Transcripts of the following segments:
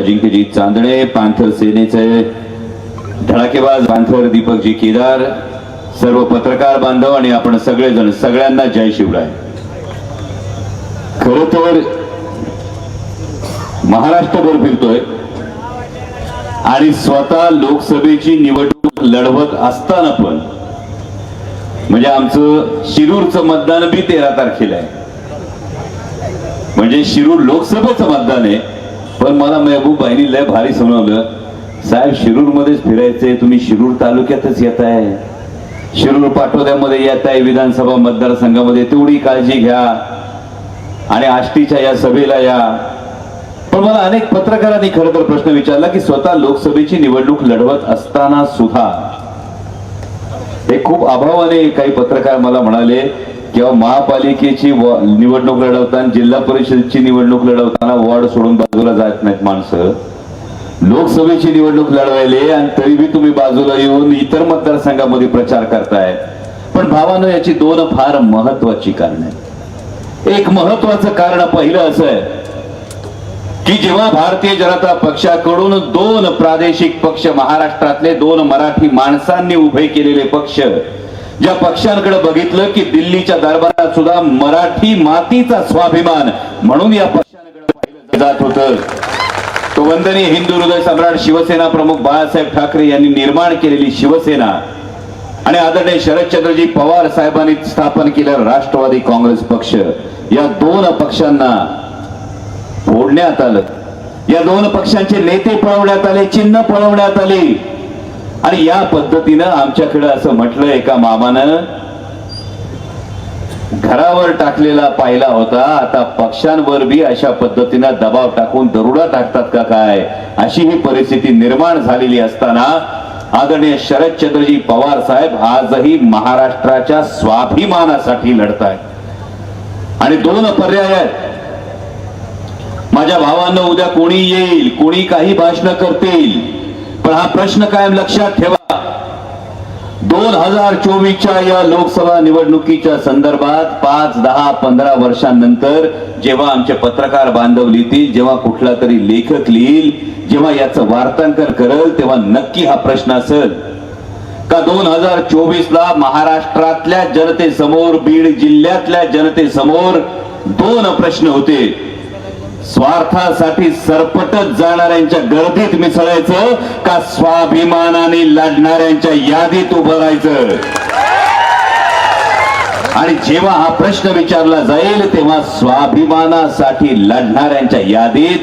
अजिंक्यजी चांदणे पांथर सेनेचे धडाकेबाज पांथर दीपकजी केदार सर्व पत्रकार बांधव आणि आपण सगळेजण सगळ्यांना जय शिवराय. खर तर महाराष्ट्रभर फिरतोय आणि स्वतः लोकसभेची निवडणूक लढवत असताना पण म्हणजे आमचं शिरूरचं मतदान बी तेरा तारखेला आहे. म्हणजे शिरूर लोकसभेचं मतदान आहे. मला महबूबाईनी लय भारी समजवलं साहेब शिरूर मध्येच फिरायचंय. तुम्ही शिरूर तालुक्यातच येत आहे शिरूर पाठोद्यामध्ये येत आहे विधानसभा मतदारसंघामध्ये. तेवढी काळजी घ्या. आणि आष्टीच्या या सभेला या. पण मला अनेक पत्रकारांनी खरं तर प्रश्न विचारला की स्वतः लोकसभेची निवडणूक लढवत असताना सुद्धा. हे खूप अभावाने काही पत्रकार मला म्हणाले किंवा महापालिकेची निवडणूक लढवताना जिल्हा परिषदेची निवडणूक लढवताना वॉर्ड सोडून बाजूला जात नाहीत माणसं. लोकसभेची निवडणूक लढवायले आणि तरी बी तुम्ही बाजूला येऊन इतर मतदारसंघामध्ये प्रचार करताय. पण भावानं याची दोन फार महत्वाची कारण आहेत. एक महत्वाचं कारण पहिलं असं आहे की जेव्हा भारतीय जनता पक्षाकडून दोन प्रादेशिक पक्ष महाराष्ट्रातले दोन मराठी माणसांनी उभे केलेले पक्ष ज्या पक्षांकडे बघितलं की दिल्लीच्या दरबारात सुद्धा मराठी मातीचा स्वाभिमान म्हणून या पक्षांकडे पाहिलं जात होत. तो वंदनीय हिंदू हृदय सम्राट शिवसेना प्रमुख बाळासाहेब ठाकरे यांनी निर्माण केलेली शिवसेना आणि आदरणीय शरदचंद्रजी पवार साहेबांनी स्थापन केलेला राष्ट्रवादी काँग्रेस पक्ष. या दोन पक्षांना फोडण्यात आलं. या दोन पक्षांचे नेते पळवण्यात आले चिन्ह पळवण्यात आले. आणि या पद्धतीनं आमच्याकडे असं म्हटलं एका मामानं घरावर टाकलेला पाहिला होता आता पक्षांवर बी अशा पद्धतीनं दबाव टाकून दरोडा टाकतात का काय? अशी ही परिस्थिती निर्माण झालेली असताना आदरणीय शरदचंद्रजी पवार साहेब आजही महाराष्ट्राच्या स्वाभिमानासाठी लढतायत. आणि दोन पर्याय आहेत. माझ्या भावांना उद्या कोणी येईल कोणी काही भाषण करतील पण हा प्रश्न कायम लक्षात ठेवा. दोन हजार चोवीसच्या या लोकसभा निवडणुकीच्या संदर्भात पाच दहा पंधरा वर्षांनंतर जेव्हा आमचे पत्रकार बांधव लिहितील जेव्हा कुठला तरी लेखक लिहिल जेव्हा याचं वार्तांकन करेल तेव्हा नक्की हा प्रश्न असेल. का दोन हजार चोवीस ला महाराष्ट्रातल्या जनतेसमोर बीड जिल्ह्यातल्या जनतेसमोर दोन प्रश्न होते. स्वार्थासाठी सरपटत जाणाऱ्यांच्या गर्दीत मिसळायचं का स्वाभिमानाने लढणाऱ्यांच्या यादीत उभं राहायचं? आणि जेव्हा हा प्रश्न विचारला जाईल तेव्हा स्वाभिमानासाठी लढणाऱ्यांच्या यादीत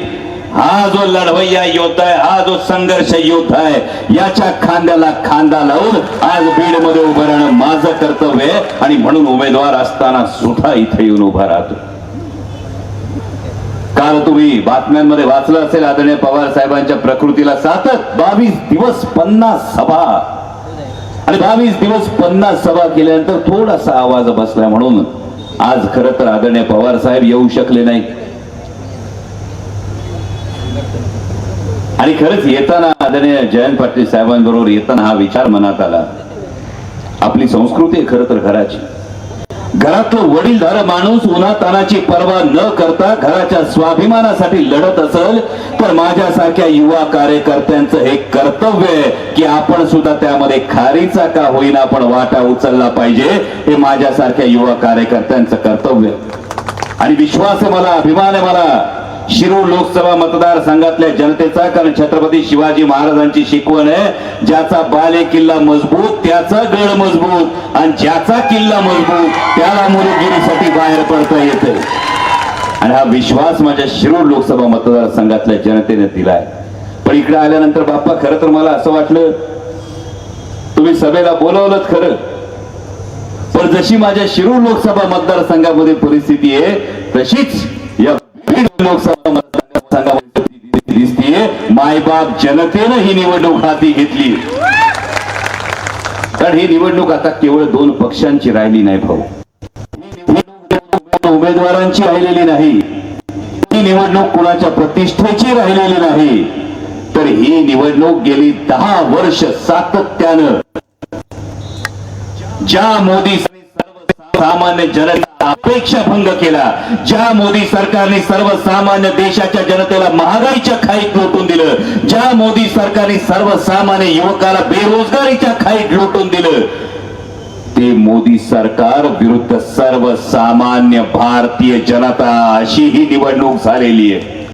हा जो लढवय्या योद्धा आहे हा जो संघर्ष योद्धा आहे याच्या खांद्याला खांदा लावून आज बीडमध्ये उभं राहणं माझं कर्तव्य आहे. आणि म्हणून उमेदवार असताना सुद्धा इथे येऊन उभा राहतो. काल तुम्ही बातम्यांमध्ये वाचलं असेल आदरणीय पवार साहेबांच्या प्रकृतीला सातत. बावीस दिवस पन्नास सभा. आणि बावीस दिवस पन्नास सभा केल्यानंतर थोडासा आवाज बसला म्हणून आज खर तर आदरणीय पवार साहेब येऊ शकले नाही. आणि खरंच येताना आदरणीय जयंत पाटील साहेबांबरोबर येताना हा विचार मनात आला. आपली संस्कृती खर खरं तर घराची. घरातलं वडीलधार माणूस उन्हातानाची पर्वा न करता घराच्या स्वाभिमानासाठी लढत असेल तर माझ्यासारख्या युवा कार्यकर्त्यांचं हे कर्तव्य आहे की आपण सुद्धा त्यामध्ये खारीचा का होईना आपण वाटा उचलला पाहिजे. हे माझ्यासारख्या युवा कार्यकर्त्यांचं कर्तव्य आणि विश्वास आहे मला अभिमान आहे मला. शिरूर लोकसभा मतदारसंघातल्या जनतेचा कारण छत्रपती शिवाजी महाराजांची शिकवण आहे. ज्याचा बाले किल्ला मजबूत त्याचा गड मजबूत आणि ज्याचा किल्ला मजबूत त्याला मुलगिरीसाठी बाहेर पडता येते. आणि हा विश्वास माझ्या शिरूर लोकसभा मतदारसंघातल्या जनतेने दिलाय. पण इकडे आल्यानंतर बाप्पा खरं तर मला असं वाटलं तुम्ही सभेला बोलवलं खरं. पण जशी माझ्या शिरूर लोकसभा मतदारसंघामध्ये परिस्थिती आहे तशीच या बीड लोकसभा मतदारसंघामध्ये दिसतीये मायबाप जनतेनं ही निवडणूक हाती घेतली. कारण ही निवडणूक आता केवळ दोन पक्षांची राहिली नाही भाऊ. उमेदवारांची राहिलेली नाही. ही निवडणूक कुणाच्या प्रतिष्ठेची राहिलेली नाही. तर ही निवडणूक गेली दहा वर्ष सातत्यानं. ज्या मोदी सामान्य जनता अपेक्षा भंग केला. ज्या मोदी सरकारने सर्वसामान्य देशाच्या जनतेला महागाईच्या खाईत लोटून दिलं ज्या मोदी सरकारने सर्वसामान्य युवकाला बेरोजगारीच्या खाईत लोटून दिलं ते मोदी सरकार विरुद्ध सर्वसामान्य भारतीय जनता अशी ही निवडणूक झालेली आहे.